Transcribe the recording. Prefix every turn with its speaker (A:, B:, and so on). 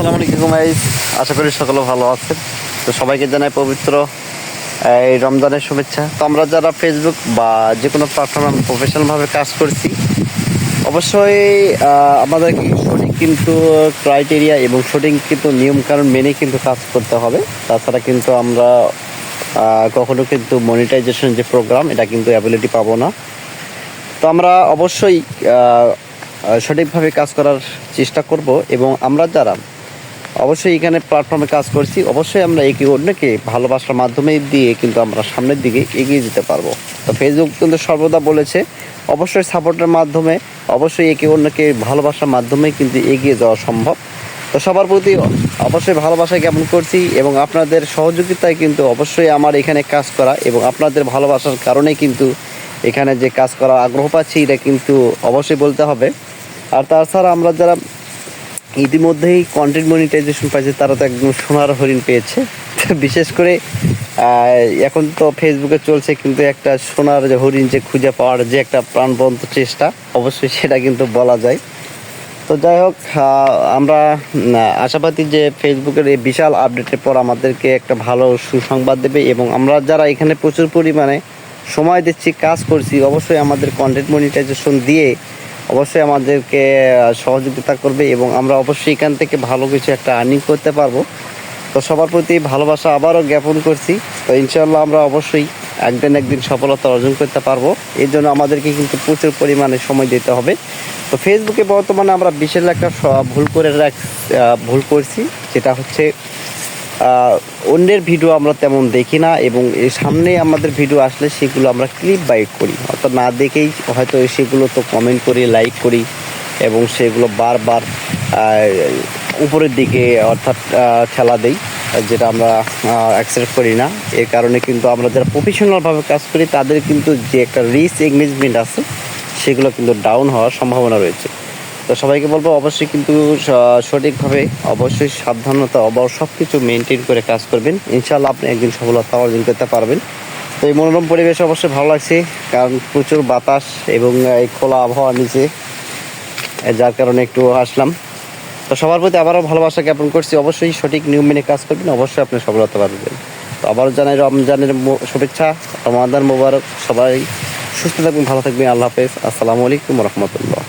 A: আসসালামু আলাইকুম আশা করি সকলে ভালো আছেন। তো সবাইকে জানাই পবিত্র এই রমজানের শুভেচ্ছা। তো আমরা যারা ফেসবুক বা যে কোনো প্ল্যাটফর্মে প্রফেশনালভাবে কাজ করছি অবশ্যই আহ, আমাদেরকে সঠিক কিন্তু ক্রাইটেরিয়া এবং সঠিক কিন্তু নিয়মকানুন মেনে কিন্তু কাজ করতে হবে। তাছাড়া কিন্তু আমরা কখনো কিন্তু মনিটাইজেশন যে প্রোগ্রাম এটা কিন্তু অ্যাবিলিটি পাবো না। তো আমরা অবশ্যই সঠিকভাবে কাজ করার চেষ্টা করব এবং আমরা যারা অবশ্যই এখানে প্ল্যাটফর্মে কাজ করছি। অবশ্যই আমরা একে অন্যকে ভালোবাসার মাধ্যমে দিয়ে কিন্তু আমরা সামনের দিকে এগিয়ে যেতে পারব। তো ফেসবুক কিন্তু সর্বদা বলেছে, অবশ্যই সাপোর্টের মাধ্যমে, অবশ্যই একে অন্যকে ভালোবাসার মাধ্যমে কিন্তু এগিয়ে যাওয়া সম্ভব। তো সবার প্রতি অবশ্যই ভালোবাসা জ্ঞাপন করছি এবং আপনাদের সহযোগিতায় কিন্তু অবশ্যই আমার এখানে কাজ করা এবং আপনাদের ভালোবাসার কারণে কিন্তু এখানে যে কাজ করার আগ্রহ পাচ্ছি, এটা কিন্তু অবশ্যই বলতে হবে। আর তাছাড়া আমরা যারা ইতিমধ্যেই কন্টেন্ট মনিটাইজেশন পাইছে, তারা তো একদম সোনার হরিণ পেয়েছে। বিশেষ করে এখন তো ফেসবুকে চলছে, কিন্তু একটা সোনার যে হরিণ যে খুঁজে পাওয়ার যে একটা প্রাণবন্ত চেষ্টা, অবশ্যই সেটা কিন্তু বলা যায়। তো যাই হোক আমরা আশাবাদী যে ফেসবুকের এই বিশাল আপডেটের পর আমাদেরকে একটা ভালো সুসংবাদ দেবে এবং আমরা যারা এখানে প্রচুর পরিমাণে সময় দিচ্ছি, কাজ করছি, অবশ্যই আমাদের কন্টেন্ট মনিটাইজেশন দিয়ে অবশ্যই আমাদেরকে সহযোগিতা করবে এবং আমরা অবশ্যই এখান থেকে ভালো কিছু একটা আর্নিং করতে পারব। তো সবার প্রতি ভালোবাসা আবারও জ্ঞাপন করছি। তো ইনশাল্লাহ আমরা অবশ্যই একদিন একদিন সফলতা অর্জন করতে পারব। এর জন্য আমাদেরকে কিন্তু প্রচুর পরিমাণে সময় দিতে হবে। তো ফেসবুকে বর্তমানে আমরা বিশেষ একটা ভুল করে ভুল করছি, যেটা হচ্ছে অন্যের ভিডিও আমরা তেমন দেখি না এবং এর সামনে আমাদের ভিডিও আসলে সেগুলো আমরা ক্লিপ বাইট করি। অর্থাৎ না দেখেই হয়তো সেগুলো তো কমেন্ট করি লাইক করি এবং সেগুলো বারবার উপরের দিকে অর্থাৎ ঠেলা দেই, যেটা আমরা অ্যাকসেপ্ট করি না। এর কারণে কিন্তু আমরা যারা প্রফেশনালভাবে কাজ করি, তাদের কিন্তু যে একটা রিস্ক এঙ্গেজমেন্ট আছে, সেগুলো কিন্তু ডাউন হওয়ার সম্ভাবনা রয়েছে। তো সবাইকে বলব, অবশ্যই কিন্তু সঠিকভাবে, অবশ্যই সাবধানতা অবর সব কিছু মেনটেন করে কাজ করবেন। ইনশাল্লাহ আপনি একদিন সফলতা অর্জন করতে পারবেন। তো এই মনোরম পরিবেশ অবশ্যই ভালো লাগছে, কারণ প্রচুর বাতাস এবং এই খোলা আবহাওয়া নিচে যার কারণে একটু আসলাম তো সবার প্রতি আবারও ভালোবাসা জ্ঞাপন করছি। অবশ্যই সঠিক নিয়ম মেনে কাজ করবেন, অবশ্যই আপনি সফলতা পাবেন তো আবারও জানাই, রমজানের শুভেচ্ছা, রমাদান মোবারক, সবাই সুস্থ থাকবেন, ভালো থাকবেন, আল্লাহ হাফেজ। আসসালামু আলাইকুম রহমতুল্লাহ।